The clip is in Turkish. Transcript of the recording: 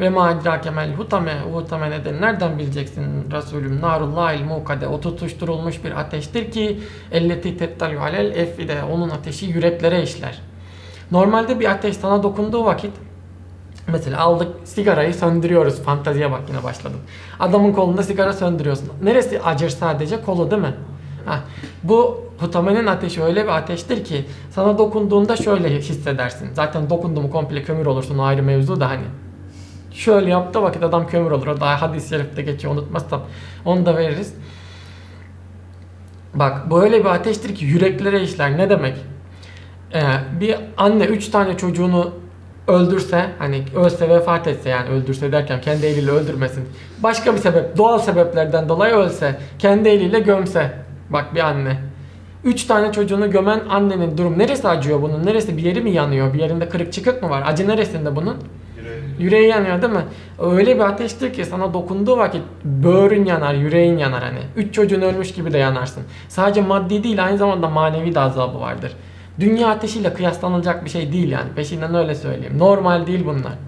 Ve ma idrakemel hutame. Hutame nedir? Nereden bileceksin Resulüm? Narullahil mukade. O tutuşturulmuş bir ateştir ki elleti tettalü alel efide. Onun ateşi yüreklere işler. Normalde bir ateş sana dokunduğu vakit Mesela aldık sigarayı söndürüyoruz. Fantaziye bak yine başladım. Adamın kolunda sigara söndürüyorsun. Neresi acır sadece? Kolu değil mi? Hah. Bu hutamenin ateşi öyle bir ateştir ki sana dokunduğunda şöyle hissedersin. Zaten dokundu mu komple kömür olursun o ayrı mevzu da hani. Şöyle yaptı vakit adam kömür olur. O daha hadis-i şerifte geçiyor unutmazsam. Onu da veririz. Bak böyle bir ateştir ki yüreklere işler. Ne demek? Ee, bir anne 3 tane çocuğunu öldürse hani ölse vefat etse yani öldürse derken kendi eliyle öldürmesin. Başka bir sebep doğal sebeplerden dolayı ölse kendi eliyle gömse bak bir anne. 3 tane çocuğunu gömen annenin durum neresi acıyor bunun? Neresi bir yeri mi yanıyor? Bir yerinde kırık çıkık mı var? Acı neresinde bunun? Yüreği yanıyor değil mi? Öyle bir ateştir ki sana dokunduğu vakit böğrün yanar, yüreğin yanar hani. Üç çocuğun ölmüş gibi de yanarsın. Sadece maddi değil aynı zamanda manevi de azabı vardır. Dünya ateşiyle kıyaslanılacak bir şey değil yani. Peşinden öyle söyleyeyim. Normal değil bunlar.